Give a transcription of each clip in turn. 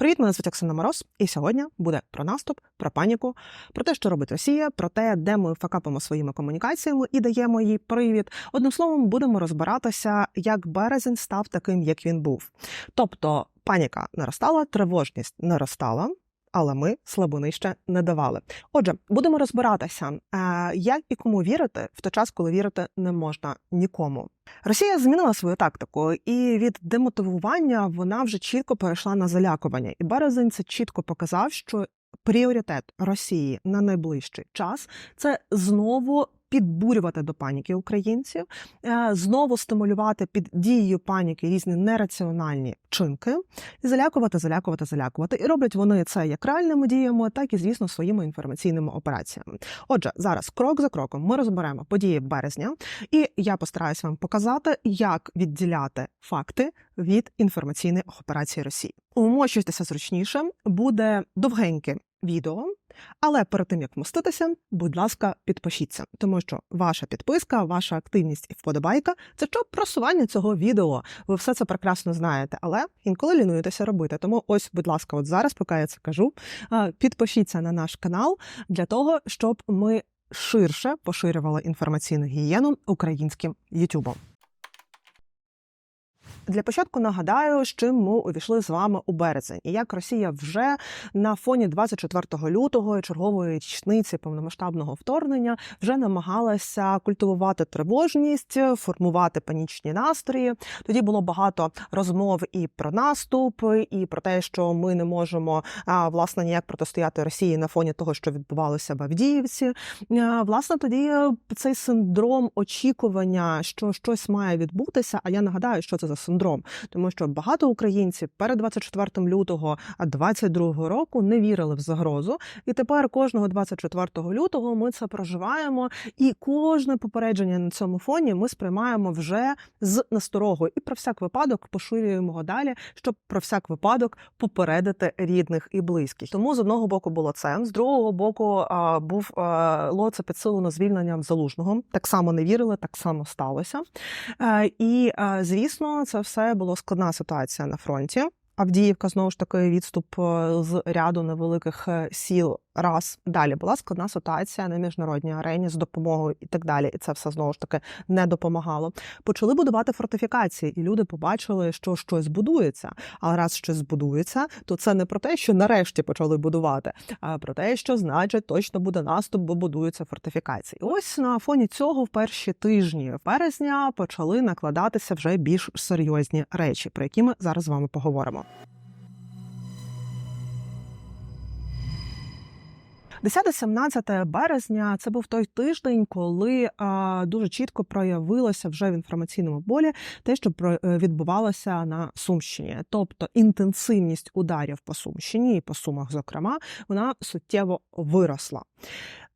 Привіт, мене звуть Оксана Мороз, і сьогодні буде про наступ, про паніку, про те, що робить Росія, про те, де ми факапимо своїми комунікаціями і даємо їй привід. Одним словом, будемо розбиратися, як березень став таким, як він був. Тобто паніка наростала, тривожність наростала. Але ми слабини ще не давали. Отже, будемо розбиратися, е, як і кому вірити в той час, коли вірити не можна нікому. Росія змінила свою тактику, і від демотивування вона вже чітко перейшла на залякування. І березень це чітко показав, що пріоритет Росії на найближчий час це знову. Підбурювати до паніки українців, е, знову стимулювати під дією паніки різні нераціональні вчинки і залякувати, залякувати, залякувати. І роблять вони це як реальними діями, так і звісно своїми інформаційними операціями. Отже, зараз крок за кроком ми розберемо події березня, і я постараюся вам показати, як відділяти факти від інформаційних операцій Росії. Умощуйтеся зручніше, буде довгеньке відео. Але перед тим як вмоститися, будь ласка, підпишіться, тому що ваша підписка, ваша активність і вподобайка це що просування цього відео. Ви все це прекрасно знаєте, але інколи лінуєтеся робити. Тому ось, будь ласка, от зараз, поки я це кажу, підпишіться на наш канал для того, щоб ми ширше поширювали інформаційну гігієну українським Ютубом. Для початку нагадаю, з чим ми увійшли з вами у березень, і як Росія вже на фоні 24 лютого чергової річниці повномасштабного вторгнення вже намагалася культивувати тривожність, формувати панічні настрої. Тоді було багато розмов і про наступ, і про те, що ми не можемо власне ніяк протистояти Росії на фоні того, що відбувалося в Авдіївці. Власне, тоді цей синдром очікування, що щось має відбутися. А я нагадаю, що це за синдром синдром, тому що багато українців перед 24 лютого 22 року не вірили в загрозу, і тепер кожного 24 лютого ми це проживаємо, і кожне попередження на цьому фоні ми сприймаємо вже з насторогою і про всяк випадок поширюємо його далі, щоб про всяк випадок попередити рідних і близьких. Тому з одного боку було це, з другого боку був лоце підсилено звільненням залужного. Так само не вірили, так само сталося. Е, і звісно, це все було складна ситуація на фронті. Авдіївка знову ж таки відступ е, з ряду невеликих е, сіл раз далі була складна ситуація на міжнародній арені з допомогою і так далі. І це все знову ж таки не допомагало. Почали будувати фортифікації, і люди побачили, що щось будується. А раз щось збудується, то це не про те, що нарешті почали будувати, а про те, що значить точно буде наступ, бо будуються фортифікації. Ось на фоні цього в перші тижні березня почали накладатися вже більш серйозні речі, про які ми зараз з вами поговоримо. 10-17 березня це був той тиждень, коли дуже чітко проявилося вже в інформаційному полі те, що е, відбувалося на Сумщині, тобто інтенсивність ударів по Сумщині і по Сумах, зокрема, вона суттєво виросла.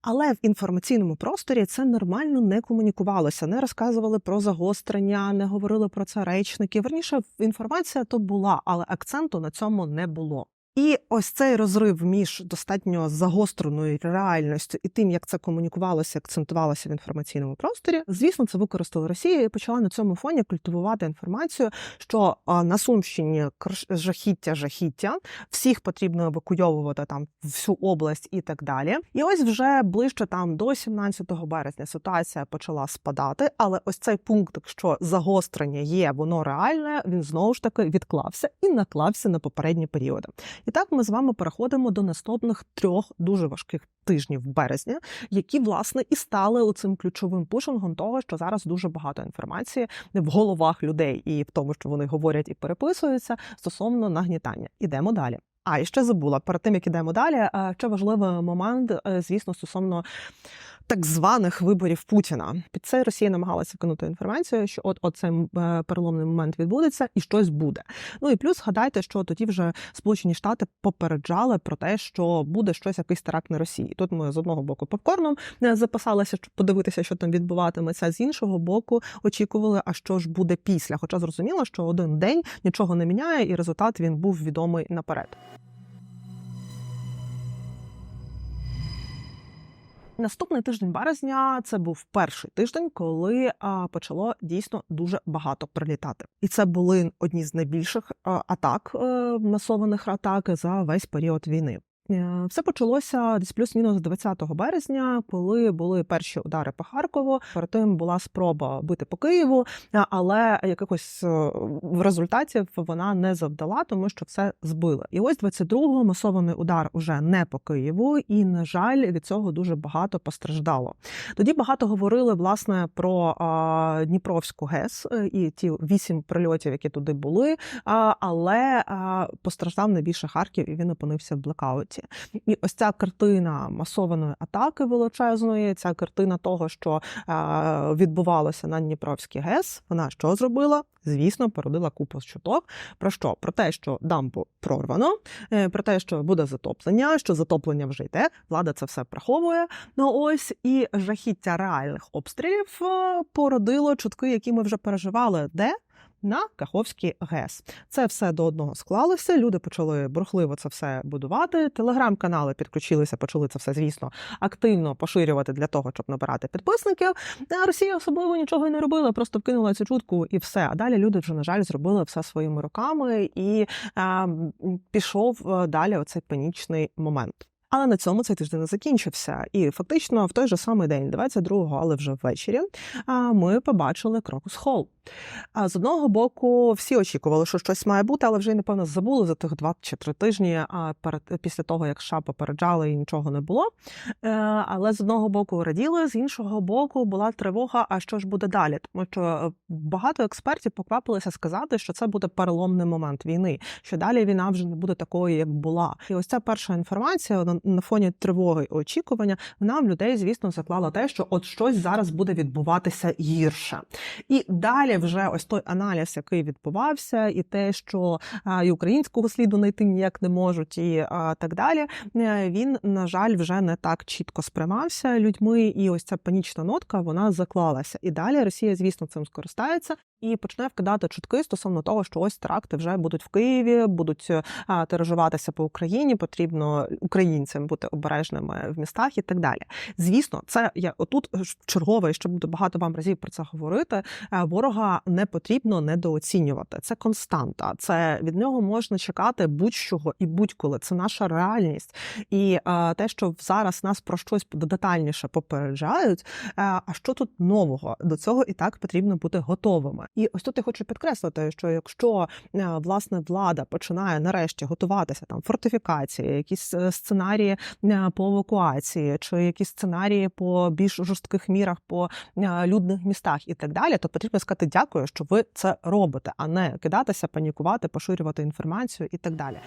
Але в інформаційному просторі це нормально не комунікувалося, не розказували про загострення, не говорили про це речники. Верніше інформація то була, але акценту на цьому не було. І ось цей розрив між достатньо загостреною реальністю і тим, як це комунікувалося, акцентувалося в інформаційному просторі, звісно, це використала Росія і почала на цьому фоні культивувати інформацію, що на Сумщині жахіття, жахіття, всіх потрібно евакуйовувати там всю область і так далі. І ось вже ближче там до 17 березня ситуація почала спадати. Але ось цей пункт, що загострення є, воно реальне, він знову ж таки відклався і наклався на попередні періоди. І так ми з вами переходимо до наступних трьох дуже важких тижнів березня, які власне і стали оцим ключовим пушингом того, що зараз дуже багато інформації в головах людей і в тому, що вони говорять і переписуються стосовно нагнітання. Ідемо далі. А і ще забула перед тим, як ідемо далі. Е, ще важливий момент, е, звісно, стосовно так званих виборів Путіна. Під це Росія намагалася кинути інформацію, що от, от цей е, переломний момент відбудеться і щось буде. Ну і плюс згадайте, що тоді вже Сполучені Штати попереджали про те, що буде щось якийсь теракт на Росії. Тут ми з одного боку попкорном записалися, щоб подивитися, що там відбуватиметься. З іншого боку, очікували, а що ж буде після. Хоча зрозуміло, що один день нічого не міняє, і результат він був відомий наперед. Наступний тиждень березня це був перший тиждень, коли а, почало дійсно дуже багато прилітати, і це були одні з найбільших атак е, масованих атак за весь період війни. Е, Все почалося десь плюс-мінус 20 березня, коли були перші удари по Харкову. Перед тим була спроба бити по Києву, але якихось е, в результаті вона не завдала, тому що все збили. І ось 22-го масований удар уже не по Києву, і на жаль, від цього дуже багато постраждало. Тоді багато говорили власне про Дніпровську ГЕС е, і ті вісім прильотів, які туди були. Але постраждав найбільше Харків, і він опинився в блекауті. І ось ця картина масованої атаки величезної, ця картина того, що а, відбувалося на Дніпровській ГЕС, вона що зробила? Звісно, породила купу чуток. Про що? Про те, що дамбу прорвано, е, про те, що буде затоплення, що затоплення вже йде. Влада це все приховує. Ну ось і жахіття реальних обстрілів е, породило чутки, які ми вже переживали. Де? На Каховській ГЕС це все до одного склалося. Люди почали бурхливо це все будувати. Телеграм-канали підключилися, почали це все, звісно, активно поширювати для того, щоб набирати підписників. А Росія особливо нічого й не робила, просто вкинула цю чутку і все. А далі люди вже на жаль зробили все своїми руками, і е, пішов е, далі оцей панічний момент. Але на цьому цей тиждень не закінчився. І фактично в той же самий день, 22-го, але вже ввечері, ми побачили Крокус Холл. А з одного боку, всі очікували, що щось має бути, але вже й напевно забули за тих два чи три тижні а перед після того, як США попереджали і нічого не було. Е, Але з одного боку раділи, з іншого боку, була тривога. А що ж буде далі? Тому що е, багато експертів поквапилися сказати, що це буде переломний момент війни, що далі війна вже не буде такою, як була. І ось ця перша інформація на, фоні тривоги і очікування, вона в людей, звісно, заклала те, що от щось зараз буде відбуватися гірше. І далі вже ось той аналіз, який відбувався, і те, що і українського сліду знайти ніяк не можуть, і так далі. е, Він, на жаль, вже не так чітко сприймався людьми, і ось ця панічна нотка вона заклалася. І далі Росія, звісно, цим скористається і почне вкидати чутки стосовно того, що ось теракти вже будуть в Києві, будуть а, тиражуватися по Україні. Потрібно українцям бути обережними в містах і так далі. Звісно, це я отут ж чергове, і ще багато вам разів про це говорити. е, Ворога не потрібно недооцінювати. Це константа. Це від нього можна чекати будь-чого і будь-коли. Це наша реальність. І е, те, що зараз нас про щось детальніше попереджають. е, А що тут нового? До цього і так потрібно бути готовими. І ось тут я хочу підкреслити, що якщо е, власне влада починає нарешті готуватися там фортифікації, якісь е, сценарії е, по евакуації, чи якісь сценарії по більш жорстких мірах по людних містах і так далі, то потрібно сказати дякую, що ви це робите, а не кидатися, панікувати, поширювати інформацію і так далі.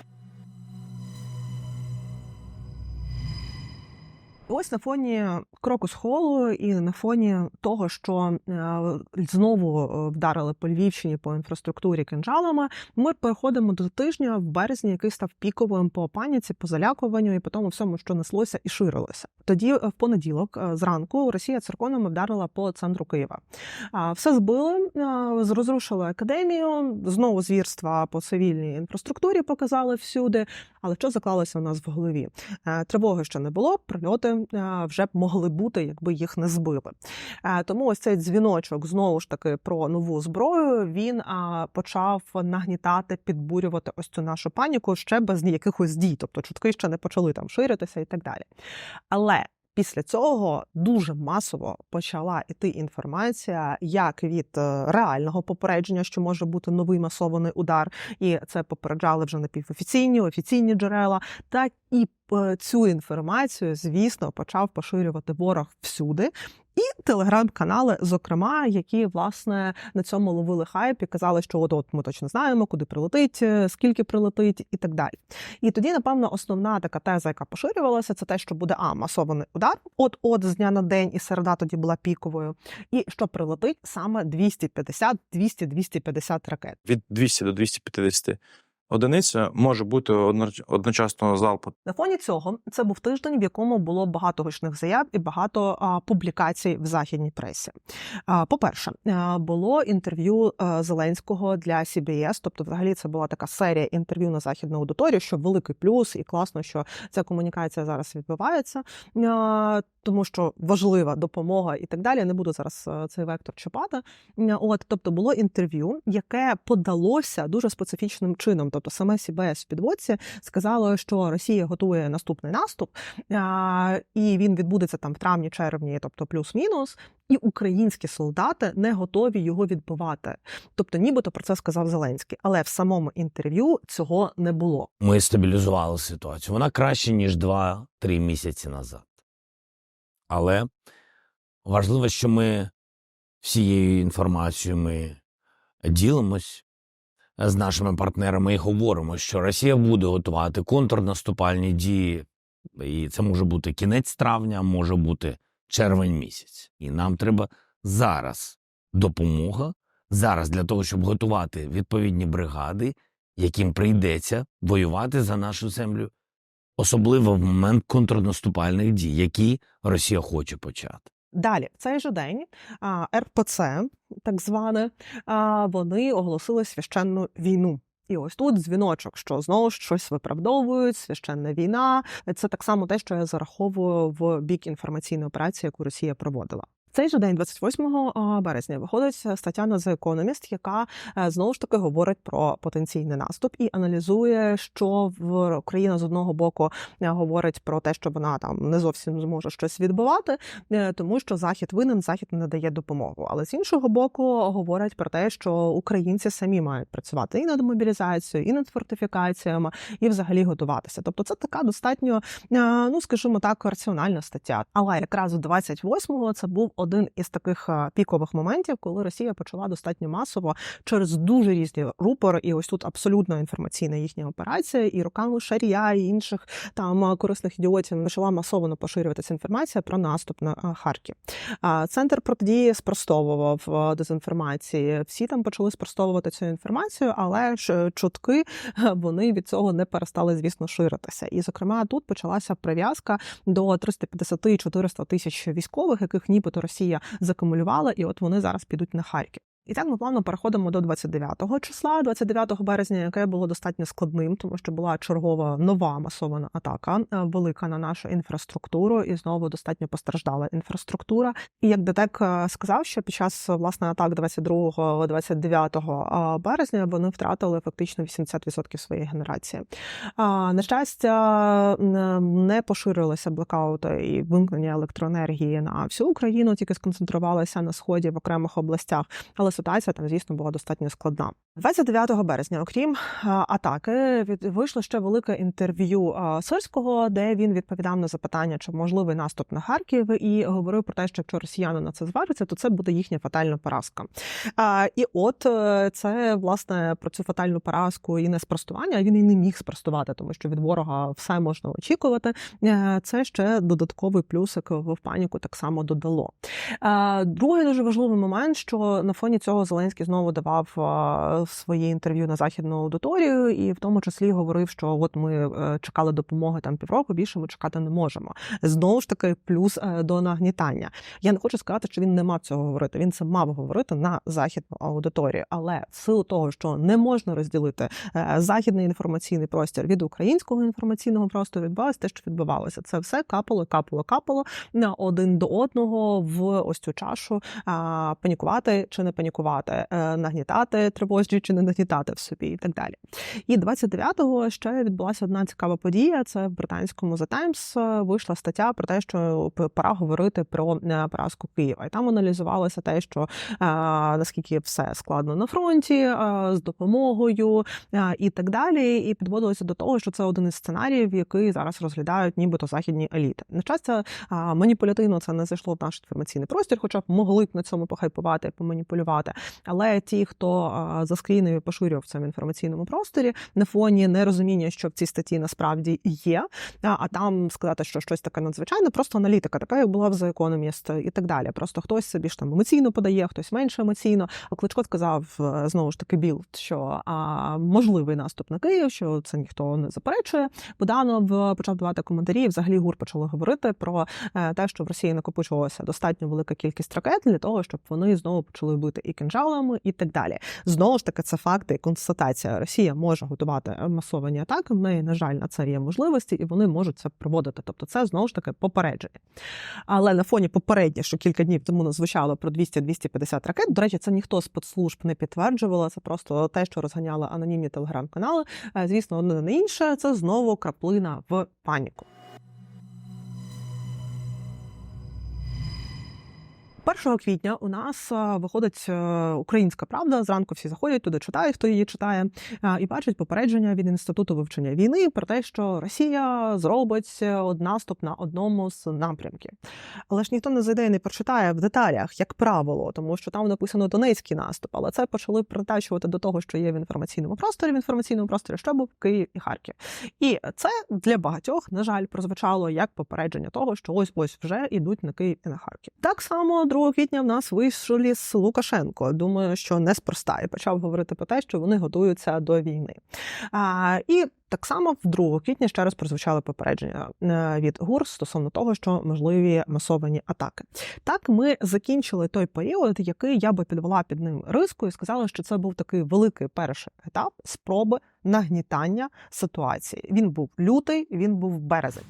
Ось на фоні кроку з холу і на фоні того, що е, знову е, вдарили по Львівщині по інфраструктурі кинджалами, ми переходимо до тижня в березні, який став піковим по паніці, по залякуванню і по тому всьому, що неслося і ширилося. Тоді, е, в понеділок, зранку, Росія цирконами вдарила по центру Києва. Все збили, розрушили академію. Знову звірства по цивільній інфраструктурі показали всюди. Але що заклалося у нас в голові? Тривоги ще не було, прильоти вже б могли бути, якби їх не збили. Е, Тому ось цей дзвіночок знову ж таки про нову зброю. Він почав нагнітати, підбурювати ось цю нашу паніку ще без якихось дій. Тобто чутки ще не почали там ширитися і так далі. Але Після цього дуже масово почала йти інформація як від е, реального попередження, що може бути новий масований удар, і це попереджали вже напівофіційні, офіційні джерела, так і е, цю інформацію, звісно, почав поширювати ворог всюди. І телеграм-канали, зокрема, які власне на цьому ловили хайп і казали, що от от ми точно знаємо, куди прилетить, е, скільки прилетить, і так далі. І тоді, напевно, основна така теза, яка поширювалася, це те, що буде а масований удар, от от з дня на день, і середа тоді була піковою, і що прилетить саме 250, 200-250 ракет. від 200 до 250 одиниця може бути одноч- одночасно залпу. На фоні цього це був тиждень, в якому було багато гучних заяв і багато а, публікацій в західній пресі. По-перше, а, було інтерв'ю а, Зеленського для CBS, тобто, взагалі, це була така серія інтерв'ю на західну аудиторію, що великий плюс, і класно, що ця комунікація зараз відбувається, а, тому що важлива допомога і так далі. Не буду зараз цей вектор чіпати. От, тобто, було інтерв'ю, яке подалося дуже специфічним чином. Тобто, саме CBS в підводці сказало, що Росія готує наступний наступ, і він відбудеться там в травні, червні, тобто плюс-мінус. І українські солдати не готові його відбивати. Тобто, нібито про це сказав Зеленський, але в самому інтерв'ю цього не було. Ми стабілізували ситуацію. Вона краще, ніж 2-3 місяці назад. Але важливо, що ми всією інформацією ми ділимось з нашими партнерами і говоримо, що Росія буде готувати контрнаступальні дії, і це може бути кінець травня, може бути червень місяць. І нам треба зараз допомога, зараз для того, щоб готувати відповідні бригади, яким прийдеться воювати за нашу землю, особливо в момент контрнаступальних дій, які Росія хоче почати. Далі, в цей же день РПЦ, так зване, вони оголосили священну війну. І ось тут дзвіночок, що знову щось виправдовують, священна війна. Це так само те, що я зараховую в бік інформаційної операції, яку Росія проводила. В цей же день, 28 березня, виходить стаття на The Economist, яка е, знову ж таки говорить про потенційний наступ і аналізує, що в Україна з одного боку е, говорить про те, що вона там не зовсім зможе щось відбивати, е, тому що захід винен, захід не надає допомогу. Але з іншого боку, говорять про те, що українці самі мають працювати і над мобілізацією, і над фортифікаціями, і взагалі готуватися. Тобто, це така достатньо, е, ну скажімо так, раціональна стаття. Але якраз 28-го це був один із таких е, пікових моментів, коли Росія почала достатньо масово через дуже різні рупори, і ось тут абсолютно інформаційна їхня операція, і руками Шарія і інших там е, корисних ідіотів почала масово поширюватися інформація про наступ на е, Харків. Центр протидії спростовував дезінформації. Всі там почали спростовувати цю інформацію, але ж чутки вони від цього не перестали, звісно, ширитися. І, зокрема, тут почалася прив'язка до 350-400 тисяч військових, яких нібито Росія закумулювала, і от вони зараз підуть на Харків. І так ми плавно переходимо до 29-го числа, 29 березня, яке було достатньо складним, тому що була чергова нова масована атака, е, велика на нашу інфраструктуру, і знову достатньо постраждала інфраструктура. І як ДТЕК е, сказав, що під час власне атак 22-29 березня вони втратили фактично 80% своєї генерації. На щастя, не поширилися блекаути і вимкнення електроенергії на всю Україну, тільки сконцентрувалися на сході в окремих областях. Але ситуація там, звісно, була достатньо складна. 29 березня, окрім атаки, від вийшло ще велике інтерв'ю а, Сирського, де він відповідав на запитання, чи можливий наступ на Харків, і говорив про те, що якщо росіяни на це зважаться, то це буде їхня фатальна поразка. І от е, це власне про цю фатальну поразку і не спростування. Він і не міг спростувати, тому що від ворога все можна очікувати. Е, Це ще додатковий плюсик в паніку так само додало. Е, Другий дуже важливий момент, що на фоні цього Зеленський знову давав своє інтерв'ю на західну аудиторію, і в тому числі говорив, що от ми е, чекали допомоги там півроку, більше ми чекати не можемо. Знову ж таки, плюс е, до нагнітання. Я не хочу сказати, що він не мав цього говорити. Він це мав говорити на західну аудиторію, але в силу того, що не можна розділити е, західний інформаційний простір від українського інформаційного простору, відбувалося те, що відбувалося. Це все капало, капало, капало на один до одного в ось цю чашу панікувати чи не панікувати, е, нагнітати тривожні чи не нагнітати в собі, і так далі. І 29-го ще відбулася одна цікава подія. Це в британському The Times е, вийшла стаття про те, що пора говорити про е, поразку Києва. І там аналізувалося те, що е, наскільки все складно на фронті е, з допомогою е, і так далі. І підводилося до того, що це один із сценаріїв, який зараз розглядають нібито західні еліти. На щастя, маніпулятивно це не зайшло в наш інформаційний простір, хоча б могли б на цьому похайпувати, поманіпулювати. Коментувати. Але ті, хто заскрінив і поширював в цьому інформаційному просторі на фоні нерозуміння, що в цій статті насправді є, а, там сказати, що щось таке надзвичайне, просто аналітика, така як була в The Economist і так далі. Просто хтось собі ж там емоційно подає, хтось менше емоційно. А Кличко сказав е, знову ж таки білд, що а, можливий наступ на Київ, що це ніхто не заперечує. Буданов почав давати коментарі. і Взагалі гур почали говорити про е, те, що в Росії накопичувалася достатньо велика кількість ракет для того, щоб вони знову почали бити і кинжалами, і так далі. Знову ж таки, це факти і констатація. Росія може готувати масовані атаки. В неї, на жаль, на це є можливості, і вони можуть це проводити. Тобто, це знову ж таки попередження. Але на фоні попереднє, що кілька днів тому звучало про 200-250 ракет. До речі, це ніхто з спецслужб не підтверджувало. Це просто те, що розганяли анонімні телеграм-канали. Е, Звісно, одне не інше. Це знову краплина в паніку. 1 квітня у нас е, виходить е, українська правда. Зранку всі заходять туди, читають, хто її читає, е, і бачать попередження від інституту вивчення війни про те, що Росія зробить наступ на одному з напрямків. Але ж ніхто не зайде і не прочитає в деталях, як правило, тому що там написано Донецький наступ, але це почали притачувати до того, що є в інформаційному просторі. В інформаційному просторі що був Київ і Харків. І це для багатьох, на жаль, прозвучало як попередження того, що ось ось вже йдуть на Київ і на Харків. Так само 2 квітня в нас вийшли з Лукашенко. Думаю, що неспроста і почав говорити про те, що вони готуються до війни. А, і так само в 2 квітня ще раз прозвучали попередження е, від ГУР стосовно того, що можливі масовані атаки. Так, ми закінчили той період, який я би підвела під ним риску, і сказала, що це був такий великий перший етап спроби нагнітання ситуації. Він був лютий, він був березень.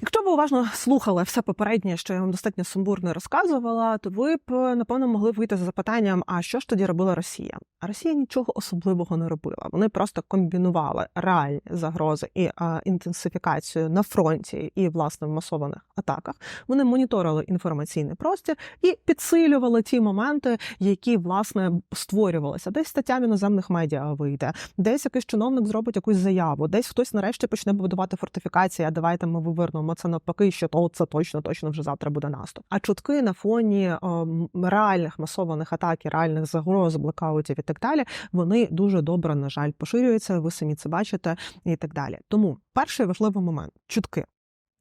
Якщо ви уважно слухали все попереднє, що я вам достатньо сумбурно розказувала, то ви б напевно могли вийти з запитанням: а що ж тоді робила Росія? А Росія нічого особливого не робила. Вони просто комбінували реальні загрози і а, інтенсифікацію на фронті і власне в масованих атаках. Вони моніторили інформаційний простір і підсилювали ті моменти, які власне створювалися. Десь стаття в іноземних медіа вийде, десь якийсь чиновник зробить якусь заяву, десь хтось нарешті почне будувати фортифікації. А давайте ми вивернемо це навпаки, що то це точно, точно вже завтра буде наступ. А чутки на фоні ем, реальних масованих атак, і реальних загроз, блекаутів і так далі, вони дуже добре, на жаль, поширюються. Ви самі це бачите і так далі. Тому перший важливий момент чутки.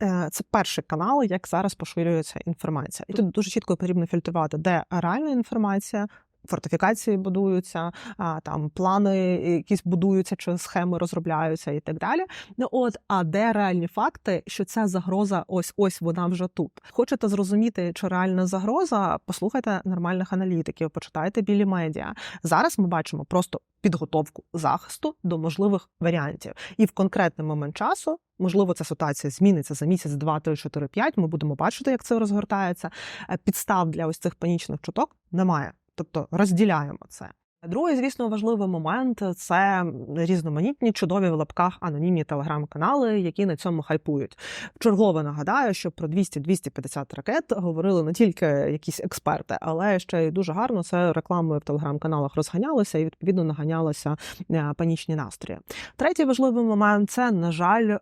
Е, Це перший канал, як зараз поширюється інформація, і тут дуже чітко потрібно фільтрувати, де реальна інформація. Фортифікації будуються, а, там плани якісь будуються, чи схеми розробляються і так далі. Ну от, а де реальні факти, що ця загроза ось ось вона вже тут. Хочете зрозуміти, чи реальна загроза? Послухайте нормальних аналітиків, почитайте білі медіа. Зараз ми бачимо просто підготовку захисту до можливих варіантів, і в конкретний момент часу. Можливо, ця ситуація зміниться за місяць, два, три, чотири, п'ять. Ми будемо бачити, як це розгортається. Е, Підстав для ось цих панічних чуток немає. Тобто розділяємо це. Другий, звісно, важливий момент це різноманітні чудові в лапках анонімні телеграм-канали, які на цьому хайпують. Вчергове нагадаю, що про 200-250 ракет говорили не тільки якісь експерти, але ще й дуже гарно це рекламою в телеграм-каналах розганялося і відповідно наганялися е, панічні настрої. Третій важливий момент це, на жаль,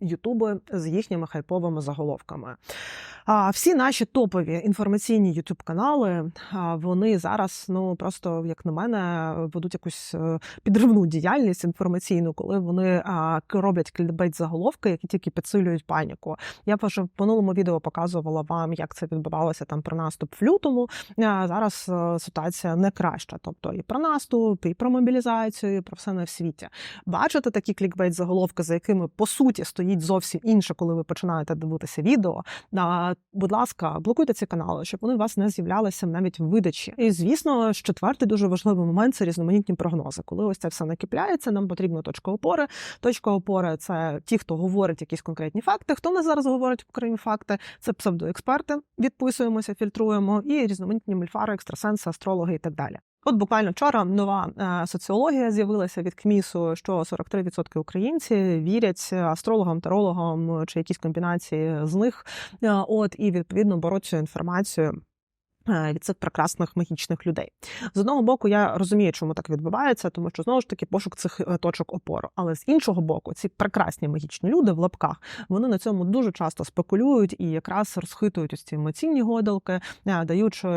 ютуби з їхніми хайповими заголовками. А всі наші топові інформаційні ютуб канали вони зараз ну просто як на мене ведуть якусь е, підривну діяльність інформаційну, коли вони роблять клікбейт заголовки, які тільки підсилюють паніку. Я вже в минулому відео показувала вам, як це відбувалося там про наступ в лютому. Зараз е, ситуація не краща. Тобто і про наступ, і про мобілізацію, і про все на світі. Бачите такі клікбейт заголовки, за якими по суті стоїть зовсім інше, коли ви починаєте дивитися відео. Будь ласка, блокуйте ці канали, щоб вони у вас не з'являлися навіть в видачі. І звісно, четвертий дуже важливий момент це різноманітні прогнози. Коли ось це все накипляється, нам потрібна точка опори. Точка опори це ті, хто говорить якісь конкретні факти. Хто не зараз говорить окремі факти, це псевдоексперти. Відписуємося, фільтруємо, і різноманітні мільфари, екстрасенси, астрологи і так далі. От буквально вчора нова е, соціологія з'явилася від КМІСу, що 43% українці вірять астрологам, тарологам чи якісь комбінації з них. Е, От і відповідно беруть цю інформацію від цих прекрасних магічних людей. З одного боку, я розумію, чому так відбувається, тому що знову ж таки пошук цих е, точок опору. Але з іншого боку, ці прекрасні магічні люди в лапках вони на цьому дуже часто спекулюють і якраз розхитують ось ці емоційні годилки, е, даючи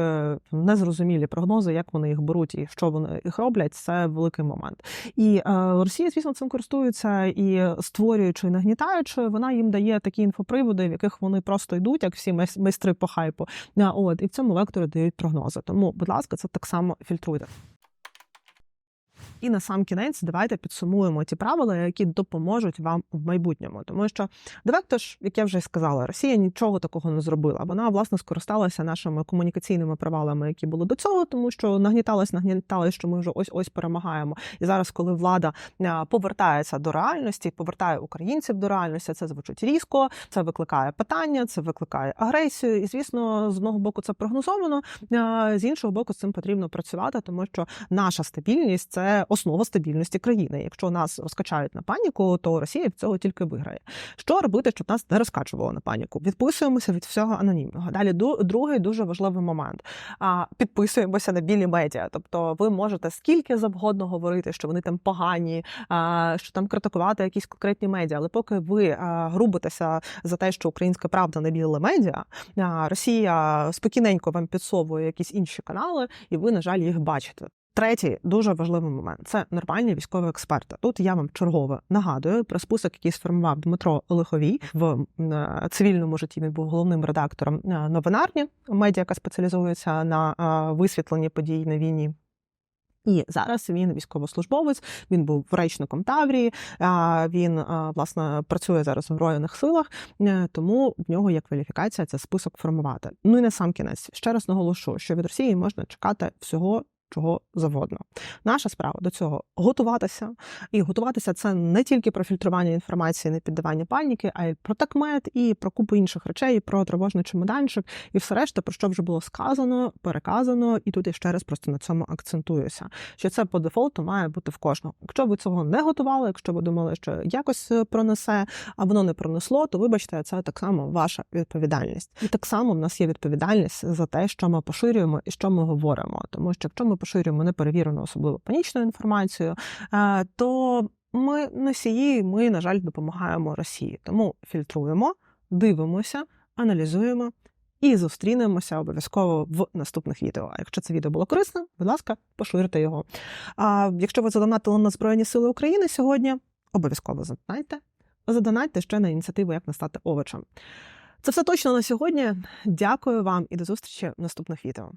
незрозумілі прогнози, як вони їх беруть і що вони їх роблять. Це великий момент. І е, Росія, звісно, цим користується і створюючи, і нагнітаючи, вона їм дає такі інфоприводи, в яких вони просто йдуть, як всі майс- майстри по хайпу. От і в цьому векторі дають прогнози. Тому, будь ласка, це так само фільтруйте. І на сам кінець давайте підсумуємо ті правила, які допоможуть вам в майбутньому. Тому що давайте ж, як я вже сказала, Росія нічого такого не зробила. Вона власне скористалася нашими комунікаційними провалами, які були до цього, тому що нагніталась, нагніталась, що ми вже ось ось перемагаємо. І зараз, коли влада повертається до реальності, повертає українців до реальності, це звучить різко, це викликає питання, це викликає агресію. І звісно, з одного боку це прогнозовано, з іншого боку, з цим потрібно працювати, тому що наша стабільність це основа стабільності країни. Якщо нас розкачають на паніку, то Росія від цього тільки виграє. Що робити, щоб нас не розкачувало на паніку? Відписуємося від всього анонімного. Далі другий дуже важливий момент. Підписуємося на білі медіа. Тобто, ви можете скільки завгодно говорити, що вони там погані, що там критикувати якісь конкретні медіа. Але поки ви грубитеся за те, що українська правда не біле медіа, Росія спокійненько вам підсовує якісь інші канали, і ви, на жаль, їх бачите. Третій дуже важливий момент це нормальні військові експерти. Тут я вам чергове нагадую про список, який сформував Дмитро Лиховій в е, цивільному житті. Він був головним редактором е, новинарні медіа, яка спеціалізується на е, висвітленні подій на війні. І зараз він військовослужбовець. Він був речником Таврії. Він власне працює зараз в збройних силах, тому в нього є кваліфікація це список формувати. Ну і на сам кінець ще раз наголошу, що від Росії можна чекати всього. Чого завгодно. Наша справа до цього готуватися. І готуватися це не тільки про фільтрування інформації, не піддавання паніки, а й про такмет, і про купу інших речей, і про тривожний чемоданчик, і все решта, про що вже було сказано, переказано. І тут я ще раз просто на цьому акцентуюся. Що це по дефолту має бути в кожного. Якщо ви цього не готували, якщо ви думали, що якось е, пронесе, а воно не пронесло, то вибачте, це так само ваша відповідальність. І так само в нас є відповідальність за те, що ми поширюємо і що ми говоримо. Тому що якщо ми поширюємо неперевірену, особливо панічну інформацію, е, то ми носії, ми, на жаль, допомагаємо Росії. Тому фільтруємо, дивимося, аналізуємо. І зустрінемося обов'язково в наступних відео. А якщо це відео було корисним, будь ласка, поширте його. А якщо ви задонатили на Збройні Сили України сьогодні, обов'язково задонайте. Задонайте ще на ініціативу, як не стати овочем. Це все точно на сьогодні. Дякую вам і до зустрічі в наступних відео.